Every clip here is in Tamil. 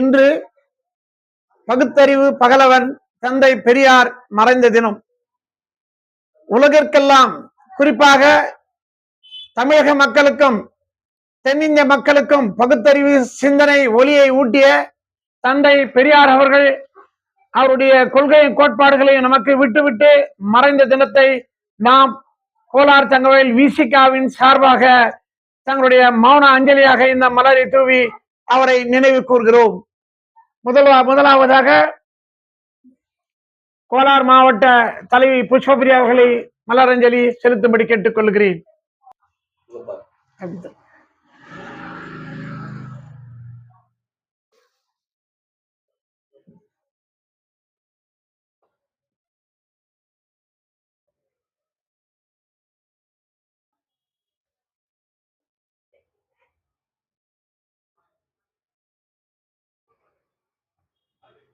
இன்று பகுத்தறிவு பகலவன் தந்தை பெரியார் மறைந்த தினம். உலகிற்கெல்லாம் குறிப்பாக தமிழக மக்களுக்கும் தென்னிந்திய மக்களுக்கும் பகுத்தறிவு சிந்தனை ஒளியை ஊட்டிய தந்தை பெரியார் அவர்கள் அவருடைய கொள்கை கோட்பாடுகளை நமக்கு விட்டுவிட்டு மறைந்த தினத்தை நாம் கோலார் தங்கவேல் விசிகாவின் சார்பாக தங்களுடைய மௌன அஞ்சலியாக இந்த மலரை தூவி அவரை நினைவு கூர்கிறோம். முதல்வா முதலாவதாக கோலார் மாவட்ட தலைவி புஷ்பபிரியா அவர்களை மலரஞ்சலி செலுத்தும்படி கேட்டுக்கொள்கிறேன்.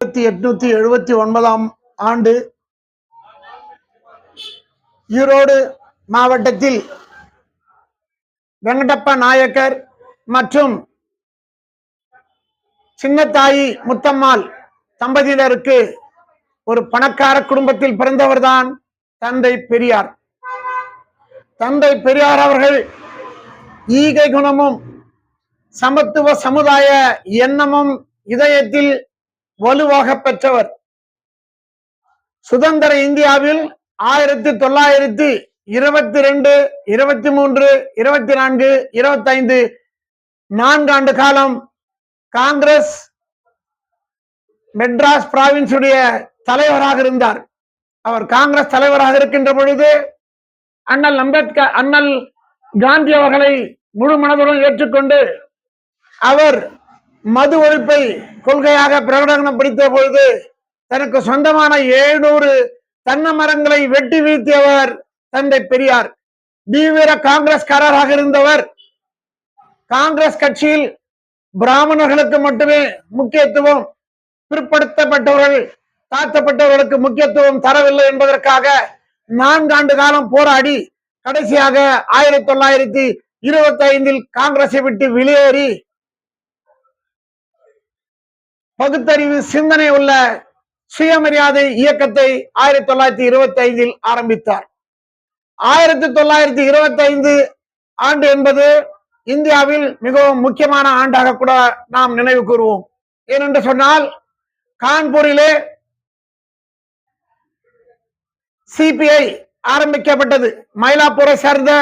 ஆயிரத்தி எட்நூத்தி எழுபத்தி ஒன்பதாம் ஆண்டு ஈரோடு மாவட்டத்தில் வெங்கடப்ப நாயக்கர் மற்றும் சின்னத்தாயி முத்தம்மாள் தம்பதியினருக்கு ஒரு பணக்கார குடும்பத்தில் பிறந்தவர்தான் தந்தை பெரியார். தந்தை பெரியார் அவர்கள் ஈகை குணமும் சமத்துவ சமுதாய எண்ணமும் இதயத்தில் வலுவாக பெற்றவர். சுதந்திர இந்தியாவில் ஆயிரத்தி தொள்ளாயிரத்தி இருபத்தி ரெண்டு இருபத்தி மூன்று இருபத்தி நான்கு இருபத்தி ஐந்து நான்காண்டு காலம் காங்கிரஸ் மெட்ராஸ் பிராவின்ஸுடைய தலைவராக இருந்தார். அவர் காங்கிரஸ் தலைவராக இருக்கின்ற பொழுது அண்ணல் அம்பேத்கர் அண்ணல் காந்தி அவர்களை முழு மனதுடன் ஏற்றுக்கொண்டு அவர் மது ஒழிப்பை கொள்கையாக பிரகடனப்படுத்த பொழுது தனக்கு சொந்தமான ஏழுநூறு தென்னை மரங்களை வெட்டி வீழ்த்தியவர் தந்தை பெரியார். தீவிர காங்கிரஸ்காரராக இருந்தவர். காங்கிரஸ் கட்சியில் பிராமணர்களுக்கு மட்டுமே முக்கியத்துவம் பிற்படுத்தப்பட்டவர்கள் தாழ்த்தப்பட்டவர்களுக்கு முக்கியத்துவம் தரவில்லை என்பதற்காக நான்காண்டு காலம் போராடி கடைசியாக ஆயிரத்தி தொள்ளாயிரத்தி இருபத்தி ஐந்தில் காங்கிரஸை விட்டு வெளியேறி பகுத்தறிவு சிந்தனை உள்ள சுயமரியாதை இயக்கத்தை ஆயிரத்தி தொள்ளாயிரத்தி இருபத்தி ஐந்தில் ஆரம்பித்தார். ஆயிரத்தி தொள்ளாயிரத்தி இருபத்தி ஐந்து ஆண்டு என்பது இந்தியாவில் மிகவும் முக்கியமான ஆண்டாக கூட நாம் நினைவு கூறுவோம். ஏனென்று சொன்னால் கான்பூரிலே சிபிஐ ஆரம்பிக்கப்பட்டது. மயிலாப்பூரை சேர்ந்த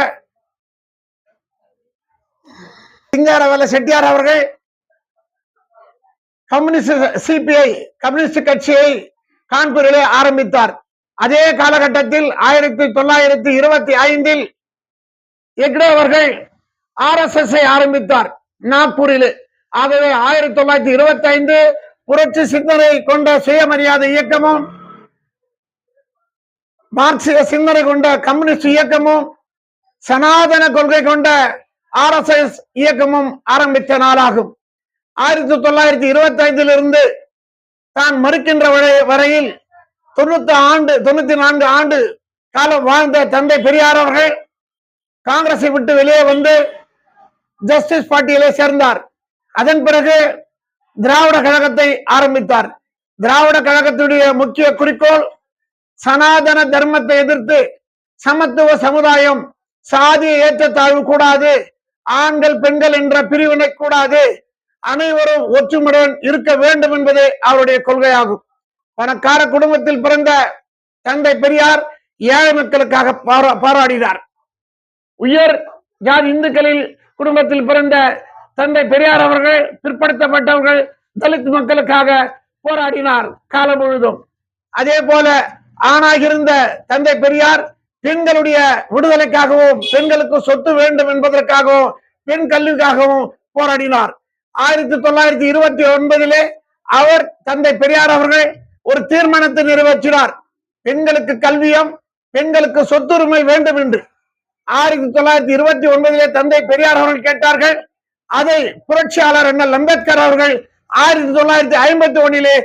சிங்காரவேல செட்டியார் அவர்கள் கம்யூனிஸ்ட் சிபிஐ கம்யூனிஸ்ட் கட்சியை கான்பூரிலே ஆரம்பித்தார். அதே காலகட்டத்தில் ஆயிரத்தி தொள்ளாயிரத்தி இருபத்தி ஐந்தில் எக்டே அவர்கள் ஆர் எஸ் எஸ் ஆரம்பித்தார் நாக்பூரில். ஆகவே ஆயிரத்தி தொள்ளாயிரத்தி இருபத்தி ஐந்து புரட்சி சிந்தனை கொண்ட சுயமரியாதை இயக்கமும் மார்க்சிய சிந்தனை கொண்ட கம்யூனிஸ்ட் இயக்கமும் சனாதன கொள்கை கொண்ட ஆர் எஸ் எஸ் இயக்கமும் ஆரம்பித்த நாளாகும். ஆயிரத்தி தொள்ளாயிரத்தி இருபத்தி ஐந்திலிருந்து தான் மறுக்கின்ற வரை- வரையில் தொண்ணூத்தி ஆண்டு தொண்ணூத்தி நான்கு ஆண்டு காலம் வாழ்ந்த தந்தை பெரியார் அவர்கள் காங்கிரஸை விட்டு வெளியே வந்து ஜஸ்டிஸ் பார்ட்டியிலே சேர்ந்தார். அதன் பிறகு திராவிட கழகத்தை ஆரம்பித்தார். திராவிட கழகத்துடைய முக்கிய குறிக்கோள் சனாதன தர்மத்தை எதிர்த்து சமத்துவ சமுதாயம் சாதிய ஏற்றத்தாழ்வு கூடாது ஆண்கள் பெண்கள் என்ற பிரிவினை கூடாது அனைவரும் ஒற்றுமையுடன் இருக்க வேண்டும் என்பதே அவருடைய கொள்கையாகும். பணக்கார குடும்பத்தில் பிறந்த தந்தை பெரியார் ஏழை மக்களுக்காக பாரா- போராடினார். உயர் ஜாதி இந்துக்களில் குடும்பத்தில் பிறந்த தந்தை பெரியார் அவர்கள் பிற்படுத்தப்பட்டவர்கள் தலித் மக்களுக்காக போராடினார் காலம் முழுதும். அதே போல ஆணாகியிருந்த தந்தை பெரியார் பெண்களுடைய விடுதலைக்காகவும் பெண்களுக்கு சொத்து வேண்டும் என்பதற்காகவும் பெண் கல்விக்காகவும் போராடினார். ஆயிரத்தி தொள்ளாயிரத்தி இருபத்தி ஒன்பதிலே அவர் தந்தை பெரியார் அவர்கள் ஒரு தீர்மானத்தை நிறைவேற்றினார். பெண்களுக்கு கல்வியம் பெண்களுக்கு சொத்துரிமை வேண்டும் என்று. ஆயிரத்தி தொள்ளாயிரத்தி இருபத்தி ஒன்பதிலே தந்தை பெரியார் அவர்கள் கேட்டார்கள் அதை புரட்சியாளர் அண்ணல் அம்பேத்கர் அவர்கள் ஆயிரத்தி தொள்ளாயிரத்தி ஐம்பத்தி ஒன்னிலே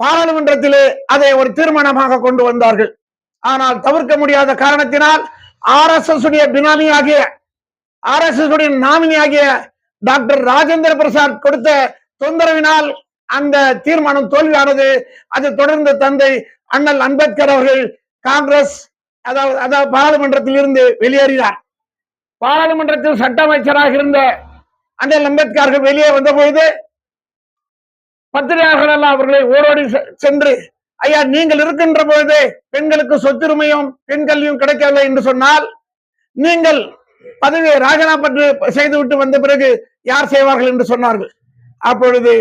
பாராளுமன்றத்திலே அதை ஒரு தீர்மானமாக கொண்டு வந்தார்கள். ஆனால் தவிர்க்க முடியாத காரணத்தினால் ஆர் எஸ் எஸ் உடைய பினாமி ஆகிய ஆர் எஸ் எஸ் உடைய நாமினி ஆகிய டாக்டர் ராஜேந்திர பிரசாத் கொடுத்த தொந்தரவினால் அந்த தீர்மானம் தோல்வியானது. அதை தொடர்ந்து தந்தை அண்ணல் அம்பேத்கர் அவர்கள் காங்கிரஸ் அதாவது அதாவது பாராளுமன்றத்தில் இருந்து வெளியேறினார். பாராளுமன்றத்தில் சட்ட அமைச்சராக இருந்த அண்ணல் அம்பேத்கர் வெளியே வந்த பத்திரிகையாளர்கள் எல்லாம் அவர்களை ஓரோடி சென்று ஐயா நீங்கள் இருக்கின்ற பொழுது பெண்களுக்கு சொத்துரிமையும் பெண் கல்வியும் கிடைக்கவில்லை என்று சொன்னால் நீங்கள் பதவியை ராஜினாமா பண்ணி செய்துவிட்டு வந்த பிறகு யார் செய்வார்கள் என்று சொன்னார்கள். அப்பொழுது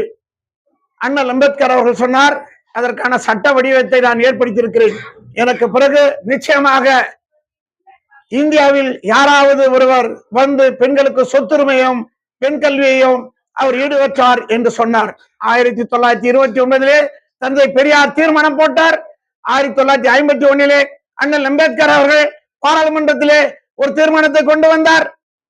அண்ணல் அம்பேத்கர் அவர்கள் சொன்னார் அதற்கான சட்ட வடிவத்தை நான் ஏற்படுத்தியிருக்கிறேன். எனக்கு பிறகு நிச்சயமாக இந்தியாவில் யாராவது ஒருவர் வந்து பெண்களுக்கு சொத்துரிமையும் பெண் கல்வியையும் அவர் ஈடுபட்டார் என்று சொன்னார். ஆயிரத்தி தொள்ளாயிரத்தி இருபத்தி ஒன்பதிலே தந்தை பெரியார் தீர்மானம் போட்டார். ஆயிரத்தி தொள்ளாயிரத்தி ஐம்பத்தி ஒன்னிலே அண்ணல் அம்பேத்கர் அவர்கள் பாராளுமன்றத்திலே ஒரு தீர்மானத்தை கொண்டு வந்தார்.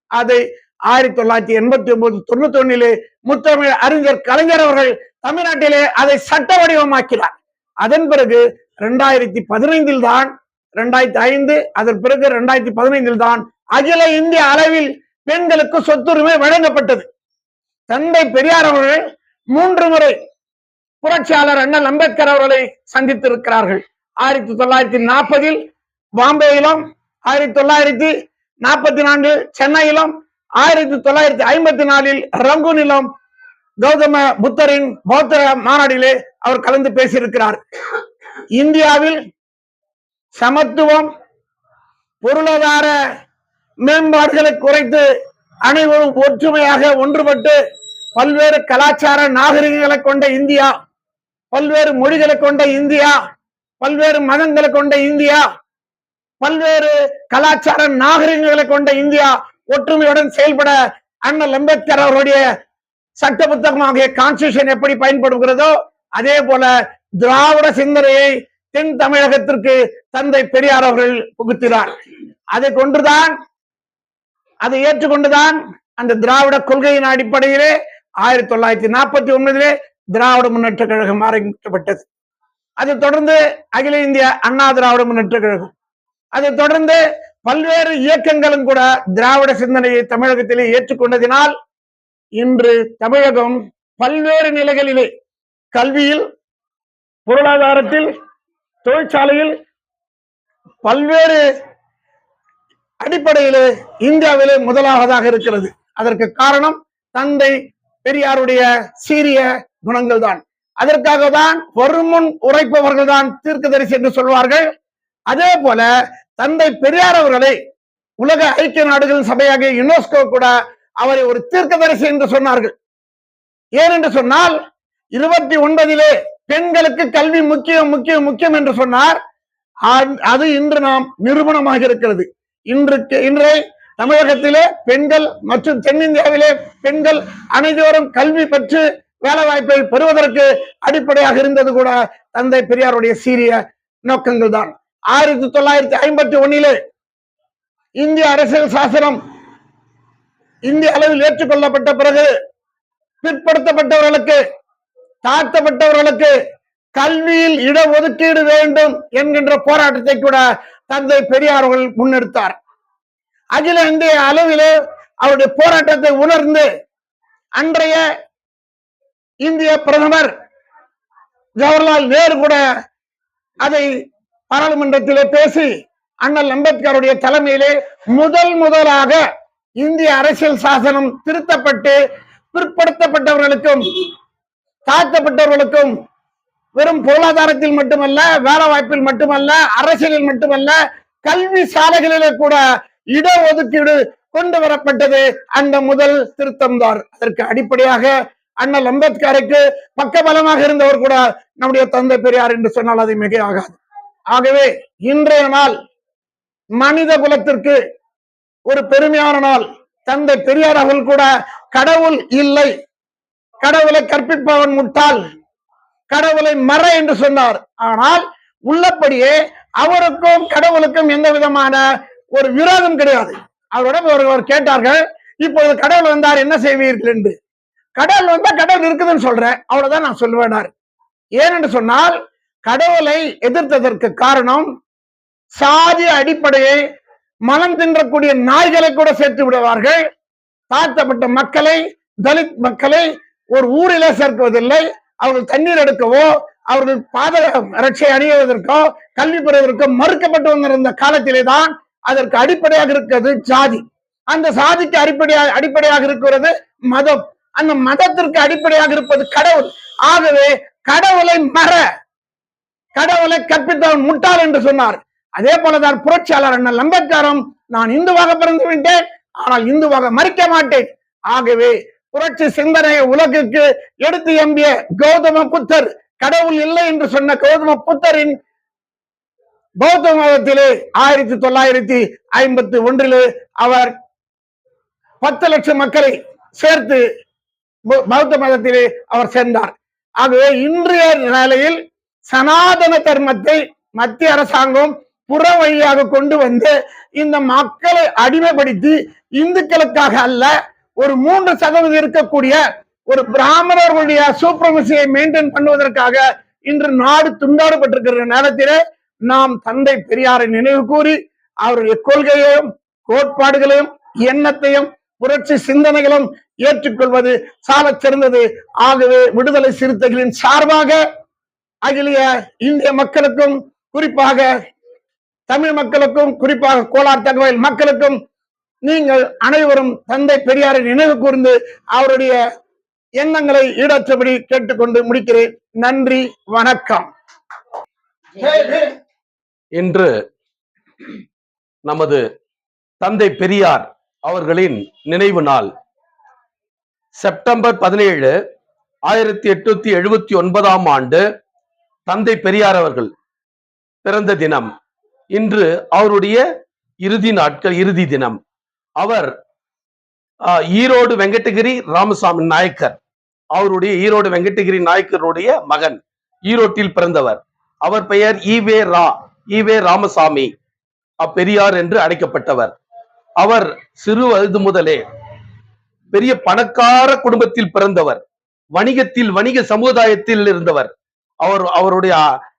அதை ஆயிரத்தி தொள்ளாயிரத்தி எண்பத்தி ஒன்பது தொண்ணூத்தி ஒன்னிலே முத்தமிழ் அறிஞர் கலைஞர் அவர்கள் தமிழ்நாட்டிலே அதை சட்ட வடிவமாக்கினார். அதன் பிறகு ரெண்டாயிரத்தி பதினைந்தில் தான் ரெண்டாயிரத்தி ஐந்து அதன் பிறகு ரெண்டாயிரத்தி பதினைந்தில் தான் அகில இந்திய அளவில் பெண்களுக்கு சொத்துரிமை வழங்கப்பட்டது. தந்தை பெரியார் அவர்கள் மூன்று முறை புரட்சியாளர் அண்ணல் அம்பேத்கர் அவர்களை சந்தித்திருக்கிறார்கள். ஆயிரத்தி தொள்ளாயிரத்தி நாற்பதில் பாம்பேயிலும் ஆயிரத்தி தொள்ளாயிரத்தி நாற்பத்தி நான்கில் சென்னையிலும் ஆயிரத்தி தொள்ளாயிரத்தி ஐம்பத்தி நாலில் ரங்கூனிலும் கௌதம புத்தரின் பௌத்த மாநாட்டிலே அவர் கலந்து பேசியிருக்கிறார். இந்தியாவில் சமத்துவம் பொருளாதார மேம்பாடுகளை குறைத்து அனைவரும் ஒற்றுமையாக ஒன்றுபட்டு பல்வேறு கலாச்சார நாகரிகங்களை கொண்ட இந்தியா பல்வேறு மொழிகளை கொண்ட இந்தியா பல்வேறு மதங்களை கொண்ட இந்தியா பல்வேறு கலாச்சார நாகரிகங்களை கொண்ட இந்தியா ஒற்றுமையுடன் செயல்பட அண்ணல் அம்பேத்கர் அவருடைய சட்ட புத்தகமாகிய கான்ஸ்டியூஷன் எப்படி பயன்படுகிறதோ அதே போல திராவிட சிந்தனையை தென் தமிழகத்திற்கு தந்தை பெரியார் அவர்கள் புகுத்தினார். அதை கொண்டுதான் அதை ஏற்றுக்கொண்டுதான் அந்த திராவிட கொள்கையின் அடிப்படையிலே ஆயிரத்தி தொள்ளாயிரத்தி நாற்பத்தி ஒன்பதிலே திராவிட முன்னேற்ற கழகம் ஆரம்பிக்கப்பட்டது. அதை தொடர்ந்து அகில இந்திய அண்ணா திராவிட முன்னேற்ற கழகம். அதை தொடர்ந்து பல்வேறு இயக்கங்களும் கூட திராவிட சிந்தனையை தமிழகத்திலே ஏற்றுக்கொண்டதினால் இன்று தமிழகம் பல்வேறு நிலைகளிலே கல்வியில் பொருளாதாரத்தில் தொழிற்சாலையில் பல்வேறு அடிப்படையிலே இந்தியாவிலே முதலாவதாக இருக்கிறது. அதற்கு காரணம் தந்தை பெரியாருடைய சீரிய குணங்கள் தான் அதற்காக தான் வருமுன் உரைப்பவர்கள் தான் தீர்க்கதரிசி என்று சொல்வார்கள். அதே போல தந்தை பெரியார் அவர்களை உலக ஐக்கிய நாடுகள் சபையாக யுனெஸ்கோ கூட அவரை ஒரு தீர்க்கதரிசி என்று சொன்னார்கள். ஏன் என்று சொன்னால் இருபத்தி ஒன்பதிலே பெண்களுக்கு கல்வி முக்கியம் முக்கியம் முக்கியம் என்று சொன்னார். அது இன்று நாம் நிரூபணமாக இருக்கிறது. இன்றுக்கு இன்றை தமிழகத்திலே பெண்கள் மற்றும் தென்னிந்தியாவிலே பெண்கள் அனைவரும் கல்வி பெற்று வேலை வாய்ப்பை பெறுவதற்கு அடிப்படையாக இருந்தது கூட தந்தை பெரியாருடைய சீரிய நோக்கங்கள் தான். ஆயிரத்தி தொள்ளாயிரத்தி ஐம்பத்தி ஒன்னிலே இந்திய அரசியல் சாசனம் இந்திய அளவில் ஏற்றுக்கொள்ளப்பட்ட பிறகு பிற்படுத்தப்பட்டவர்களுக்கு தாழ்த்தப்பட்டவர்களுக்கு கல்வியில் இடஒதுக்கீடு வேண்டும் என்கின்ற போராட்டத்தை கூட தந்தை பெரியார் அவர்கள் முன்னெடுத்தார். அகில இந்திய அளவிலே அவருடைய போராட்டத்தை உணர்ந்து அன்றைய இந்திய பிரதமர் ஜவஹர்லால் நேரு கூட அதை பாராளுமன்றத்திலே பேசி அண்ணல் அம்பேத்கருடைய தலைமையிலே முதல் முதலாக இந்திய அரசியல் சாசனம் திருத்தப்பட்டு பிற்படுத்தப்பட்டவர்களுக்கும் தாழ்த்தப்பட்டவர்களுக்கும் வெறும் பொருளாதாரத்தில் மட்டுமல்ல வேலை வாய்ப்பில் மட்டுமல்ல அரசியலில் மட்டுமல்ல கல்வி சாலைகளிலே கூட இடஒதுக்கீடு கொண்டு வரப்பட்டது அந்த முதல் திருத்தம் தான் அதற்கு அடிப்படையாக அண்ணல் அம்பேத்கருக்கு பக்கபலமாக இருந்தவர் கூட நம்முடைய தந்தை பெரியார் என்று சொன்னால் அது மிக ஆகாது ஆகவே இன்றைய நாள் மனித குலத்திற்கு ஒரு பெருமையான நாள். தந்தை பெரியார் அவர்கள் கூட கடவுள் இல்லை. கடவுளை கற்பிப்பவன் முட்டாள். கடவுளை மற என்று சொன்னார். ஆனால் உள்ளபடியே அவருக்கும் கடவுளுக்கும் எந்த விதமான ஒரு விரோதம் கிடையாது. அவரிடம் ஒருவர் கேட்டார்கள் இப்பொழுது கடவுள் வந்தார் என்ன செய்வீர்கள்? என்று. கடவுள் வந்தா கடவுள் இருக்குதுன்னு சொல்றேன். அவ்வளவுதான் நான் சொல்லுவேனார் ஏனென்று சொன்னால் கடவுளை எதிர்த்ததற்கு காரணம் சாதி அடிப்படையை மனம் தின்றக்கூடிய நாய்களை கூட சேர்த்து விடுவார்கள். தாழ்த்தப்பட்ட மக்களை தலித் மக்களை ஒரு ஊரிலே சேர்க்குவதில்லை. அவர்கள் தண்ணீர் எடுக்கவோ அவர்கள் பாத ரட்சை அணிவதற்கோ கல்வி பெறுவதற்கோ மறுக்கப்பட்டு வந்திருந்த காலத்திலே தான் அதற்கு அடிப்படையாக இருக்கிறது ஜாதி. அந்த சாதிக்கு அடிப்படையாக அடிப்படையாக இருக்கிறது மதம். அந்த மதத்திற்கு அடிப்படையாக இருப்பது கடவுள். ஆகவே கடவுளை மற கடவுளை கற்பித்தவன் முட்டாள் என்று சொன்னார். அதே போலதான் புரட்சியாளர் அண்ணன் அம்பேத்கரும் நான் இந்துவாக பிறந்து விட்டேன் ஆனால் இந்துவாக மறிக்க மாட்டேன். ஆகவே புரட்சி சிந்தனையை உலகுக்கு எடுத்து எம்பிய கௌதம புத்தர் கடவுள் இல்லை என்று சொன்ன கௌதம புத்தரின் பௌத்த மதத்திலே ஆயிரத்தி தொள்ளாயிரத்தி ஐம்பத்தி ஒன்றிலே அவர் பத்து லட்சம் மக்களை சேர்த்து பௌத்த மதத்திலே அவர் சேர்ந்தார். ஆகவே இன்றைய நிலையில் சனாதன தர்மத்தை மத்திய அரசாங்கம் புற வழியாக கொண்டு வந்து இந்த மக்களை அடிமைப்படுத்தி இந்துக்களுக்காக அல்ல ஒரு மூன்று சதவீதம் இருக்கக்கூடிய ஒரு பிராமணர்களுடைய சூப்ரமசியை மெயின்டைன் பண்ணுவதற்காக இன்று நாடு துண்டாடப்பட்டிருக்கிற நேரத்திலே நாம் தந்தை பெரியாரை நினைவு கூறி அவருடைய கொள்கையையும் கோட்பாடுகளையும் எண்ணத்தையும் புரட்சி சிந்தனைகளும் ஏற்றுக்கொள்வது சாலச் சிறந்தது ஆகவே விடுதலை சிறுத்தைகளின் சார்பாக அகிலிய இந்திய மக்களுக்கும் குறிப்பாக தமிழ் மக்களுக்கும் குறிப்பாக கோலார் தகவல் மக்களுக்கும் நீங்கள் அனைவரும் தந்தை பெரியாரை நினைவு கூர்ந்து அவருடைய எண்ணங்களை ஈடற்றபடி கேட்டுக்கொண்டு முடிக்கிறேன். நன்றி வணக்கம். இன்று நமது தந்தை பெரியார் அவர்களின் நினைவு நாள். செப்டம்பர் பதினேழு ஆயிரத்தி எட்நூத்தி எழுபத்தி ஒன்பதாம் ஆண்டு தந்தை பெரியார் அவர்கள் பிறந்த தினம். இன்று அவருடைய இறுதி நாட்கள் இறுதி தினம். அவர் ஈரோடு வெங்கடகிரி ராமசாமி நாயக்கர். அவருடைய ஈரோடு வெங்கடகிரி நாயக்கருடைய மகன் ஈரோட்டில் பிறந்தவர். அவர் பெயர் ஈவே ரா ஈவே ராமசாமி அப்பெரியார் என்று அழைக்கப்பட்டவர். அவர் சிறு வயது முதலே பெரிய பணக்கார குடும்பத்தில் பிறந்தவர். வணிகத்தில் வணிக சமுதாயத்தில் இருந்தவர். அவர் அவருடைய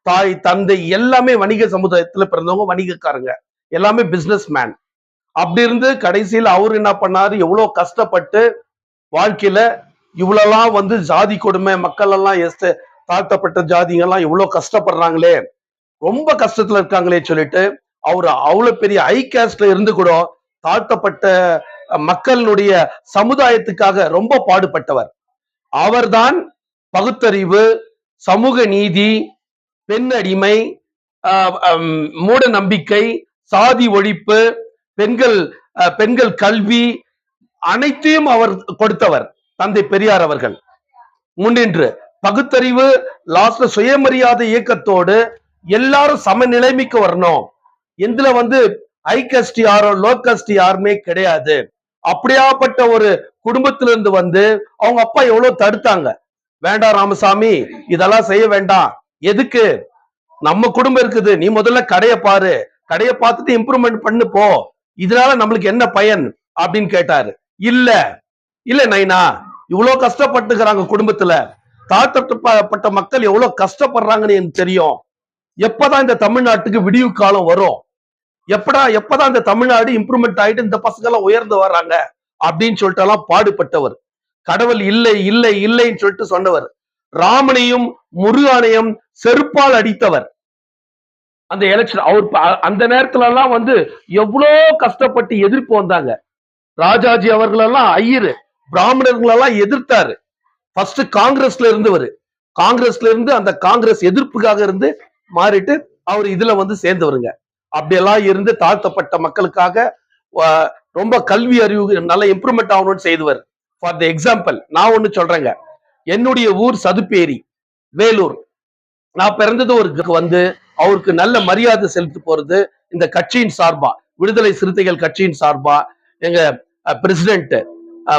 தாய் தந்தை எல்லாமே வணிக சமுதாயத்துல பிறந்தவங்க வணிகக்காரங்க. எல்லாமே பிசினஸ் மேன் அப்படி இருந்து கடைசியில் அவர் என்ன பண்ணாரு? எவ்வளவு கஷ்டப்பட்டு வாழ்க்கையில இவ்வளோலாம் வந்து ஜாதி கொடுமை மக்கள் எல்லாம் எஸ்து தாழ்த்தப்பட்ட ஜாதிங்க எல்லாம் கஷ்டப்படுறாங்களே. ரொம்ப கஷ்டத்துல இருக்காங்களே சொல்லிட்டு அவர் அவ்வளவு பெரிய ஹை கேஸ்ட்ல இருந்து கூட தாழ்த்தப்பட்ட மக்களுடைய சமுதாயத்துக்காக ரொம்ப பாடுபட்டவர். அவர்தான் பகுத்தறிவு சமூக நீதி பெண் அடிமை ஆஹ், மூட நம்பிக்கை சாதி ஒழிப்பு பெண்கள் அஹ், பெண்கள் கல்வி அனைத்தையும் அவர் கொடுத்தவர் தந்தை பெரியார் அவர்கள். முன்னின்று பகுத்தறிவு லாஸ்ட்ல சுயமரியாதை இயக்கத்தோடு எல்லாரும் சமநிலைமைக்கு வரணும். இதுல வந்து ஐகஸ்டி யாரும் யாரோ யாருமே கிடையாது. அப்படியாப்பட்ட ஒரு குடும்பத்துல இருந்து வந்து அவங்க அப்பா எவ்வளவு தடுத்தாங்க? வேண்டாம் ராமசாமி இதெல்லாம் செய்ய வேண்டாம் எதுக்கு? நம்ம குடும்பம் இருக்குது. நீ முதல்ல கடையை பாரு. கடையை பார்த்துட்டு இம்ப்ரூவ்மெண்ட் பண்ணு போ. இதனால நம்மளுக்கு என்ன பயன்? அப்படின்னு கேட்டாரு. இல்ல. இல்ல நைனா. இவ்வளவு கஷ்டப்பட்டுக்கிறாங்க குடும்பத்துல. தாழ்த்தப்பட்ட மக்கள் எவ்வளவு கஷ்டப்படுறாங்கன்னு எனக்கு தெரியும். எப்பதான் இந்த தமிழ்நாட்டுக்கு விடிவு காலம் வரும்? எப்படா எப்பதான் இந்த தமிழ்நாடு இம்ப்ரூவ்மெண்ட் ஆயிட்டு இந்த பசங்க எல்லாம் உயர்ந்து வர்றாங்க? அப்படின்னு சொல்லிட்டு எல்லாம் பாடுபட்டவர். கடவுள் இல்லை இல்லை இல்லைன்னு சொல்லிட்டு சொன்னவர். ராமனையும் முருகானையும் செருப்பால் அடித்தவர். அந்த எலெக்ஷன் அவர் அந்த நேரத்துல எல்லாம் வந்து எவ்வளோ கஷ்டப்பட்டு எதிர்ப்பு வந்தாங்க. ராஜாஜி அவர்களெல்லாம் ஐயரு பிராமணர்களெல்லாம் எதிர்த்தாரு. ஃபர்ஸ்ட் காங்கிரஸ்ல இருந்தவர். காங்கிரஸ்ல இருந்து அந்த காங்கிரஸ் எதிர்ப்புக்காக இருந்து மாறிட்டு அவர் இதுல வந்து சேர்ந்தவருங்க. அப்படியெல்லாம் இருந்து தாழ்த்தப்பட்ட மக்களுக்காக ரொம்ப கல்வி அறிவு நல்ல இம்ப்ரூவ்மெண்ட் ஆகணும்னு செய்தவர். ஃபார் த எக்ஸாம்பிள் நான் ஒண்ணு சொல்றேங்க. என்னுடைய ஊர் சதுப்பேரி வேலூர். நான் பிறந்தது ஒரு வந்து அவருக்கு நல்ல மரியாதை செலுத்தி போறது இந்த கட்சியின் சார்பா விடுதலை சிறுத்தைகள் கட்சியின் சார்பா எங்க president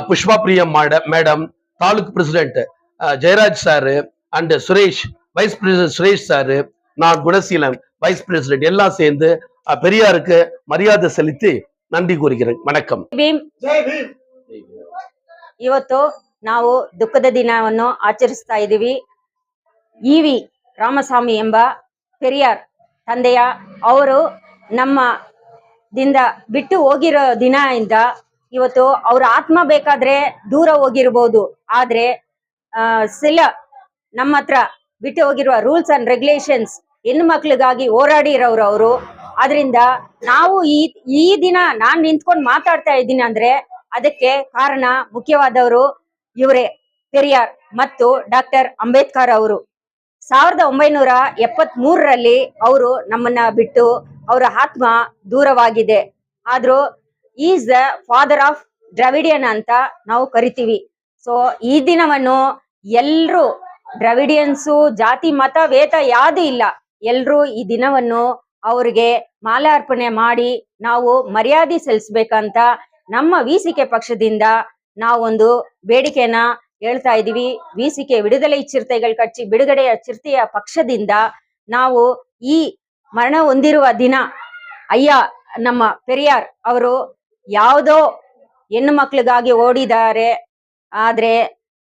Pushpa Priyam madam taluk president Jayaraj sir and Suresh vice president Suresh sir நான் குணசீலன் வைஸ் பிரசிடென்ட் எல்லாம் சேர்ந்து பெரியாருக்கு மரியாதை செலுத்தி நன்றி கூறுகிறேன். வணக்கம். ಇವತ್ತು ನಾವು ದುಃಖದ ದಿನವನ್ನು ಆಚರಿಸ್ತಾ ಇದ್ದೀವಿ. ಇ ವಿ ರಾಮಸ್ವಾಮಿ ಎಂಬ ಪೆರಿಯಾರ್ ತಂದೆಯ, ಅವರು ನಮ್ಮ ದಿಂದ ಬಿಟ್ಟು ಹೋಗಿರೋ ದಿನ ಇಂದ ಇವತ್ತು ಅವ್ರ ಆತ್ಮ ಬೇಕಾದ್ರೆ ದೂರ ಹೋಗಿರ್ಬೋದು. ಆದ್ರೆ ಸಿಲ ನಮ್ಮ ಹತ್ರ ಬಿಟ್ಟು ಹೋಗಿರುವ ರೂಲ್ಸ್ ಅಂಡ್ ರೆಗ್ಯುಲೇಷನ್ಸ್ ಹೆಣ್ಣು ಮಕ್ಳಿಗಾಗಿ ಹೋರಾಡಿರೋರು ಅವರು. ಅದರಿಂದ ನಾವು ಈ ಈ ದಿನ ನಾನು ನಿಂತ್ಕೊಂಡು ಮಾತಾಡ್ತಾ ಇದ್ದೀನಿ ಅಂದ್ರೆ ಅದಕ್ಕೆ ಕಾರಣ ಮುಖ್ಯವಾದವರು ಇವರೇ, ಪೆರಿಯಾರ್ ಮತ್ತು ಡಾಕ್ಟರ್ ಅಂಬೇಡ್ಕರ್ ಅವರು. ಸಾವಿರದ ಒಂಬೈನೂರ ಎಪ್ಪತ್ ಮೂರರಲ್ಲಿ ಅವರು ನಮ್ಮನ್ನ ಬಿಟ್ಟು ಅವರ ಆತ್ಮ ದೂರವಾಗಿದೆ. ಆದ್ರೂ is the father of Dravidian ಅಂತ ನಾವು ಕರಿತೀವಿ. ಸೊ ಈ ದಿನವನ್ನು ಎಲ್ರು ದ್ರಾವಿಡಿಯನ್ಸು ಜಾತಿ, ಮತ ವೇತ ಯಾವುದು ಇಲ್ಲ. ಎಲ್ರು ಈ ದಿನವನ್ನು ಅವ್ರಿಗೆ ಮಾಲಾರ್ಪಣೆ ಮಾಡಿ ನಾವು ಮರ್ಯಾದೆ ಸಲ್ಲಿಸ್ಬೇಕಂತ ನಮ್ಮ ವಿಸಿಕೆ ಪಕ್ಷದಿಂದ ನಾವೊಂದು ಬೇಡಿಕೆನ ಹೇಳ್ತಾ ಇದೀವಿ ವಿಸಿಕೆ ವಿಡುದಲೆ ಚಿರತೆಗಳು ಕಚ್ಚಿ ಬಿಡುಗಡೆಯ ಚಿರತೆಯ ಪಕ್ಷದಿಂದ ನಾವು ಈ ಮರಣ ಹೊಂದಿರುವ ದಿನ ಅಯ್ಯ, ನಮ್ಮ ಪೆರಿಯಾರ್ ಅವರು ಯಾವುದೋ ಹೆಣ್ಣು ಮಕ್ಕಳಿಗಾಗಿ ಓಡಿದ್ದಾರೆ. ಆದ್ರೆ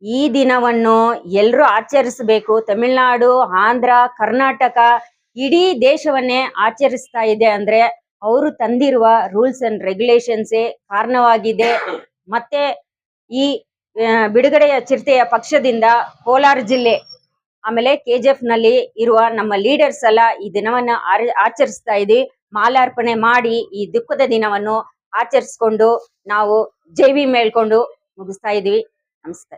ಈ ದಿನವನ್ನು ಎಲ್ಲರೂ ಆಚರಿಸಬೇಕು. ತಮಿಳುನಾಡು, ಆಂಧ್ರ, ಕರ್ನಾಟಕ ಇಡೀ ದೇಶವನ್ನೇ ಆಚರಿಸ್ತಾ ಇದೆ ಅಂದ್ರೆ ಅವರು ತಂದಿರುವ ರೂಲ್ಸ್ ಅಂಡ್ ರೆಗ್ಯುಲೇಷನ್ಸೇ ಕಾರಣವಾಗಿದೆ. ಮತ್ತೆ ಈ ಬಿಡುಗಡೆಯ ಚಿರತೆಯ ಪಕ್ಷದಿಂದ ಕೋಲಾರ ಜಿಲ್ಲೆ, ಆಮೇಲೆ ಕೆಜಿಎಫ್ನಲ್ಲಿ ಇರುವ ನಮ್ಮ ಲೀಡರ್ಸ್ ಎಲ್ಲ ಈ ದಿನವನ್ನ ಆಚರಿಸ್ತಾ ಇದೆ ಮಾಲಾರ್ಪಣೆ ಮಾಡಿ ಈ ದುಃಖದ ದಿನವನ್ನು ಆಚರಿಸ್ಕೊಂಡು ನಾವು ಜೈವಿ ಮೇಳ್ಕೊಂಡು ಮುಗಿಸ್ತಾ ಇದೀವಿ. ನಮಸ್ತೆ.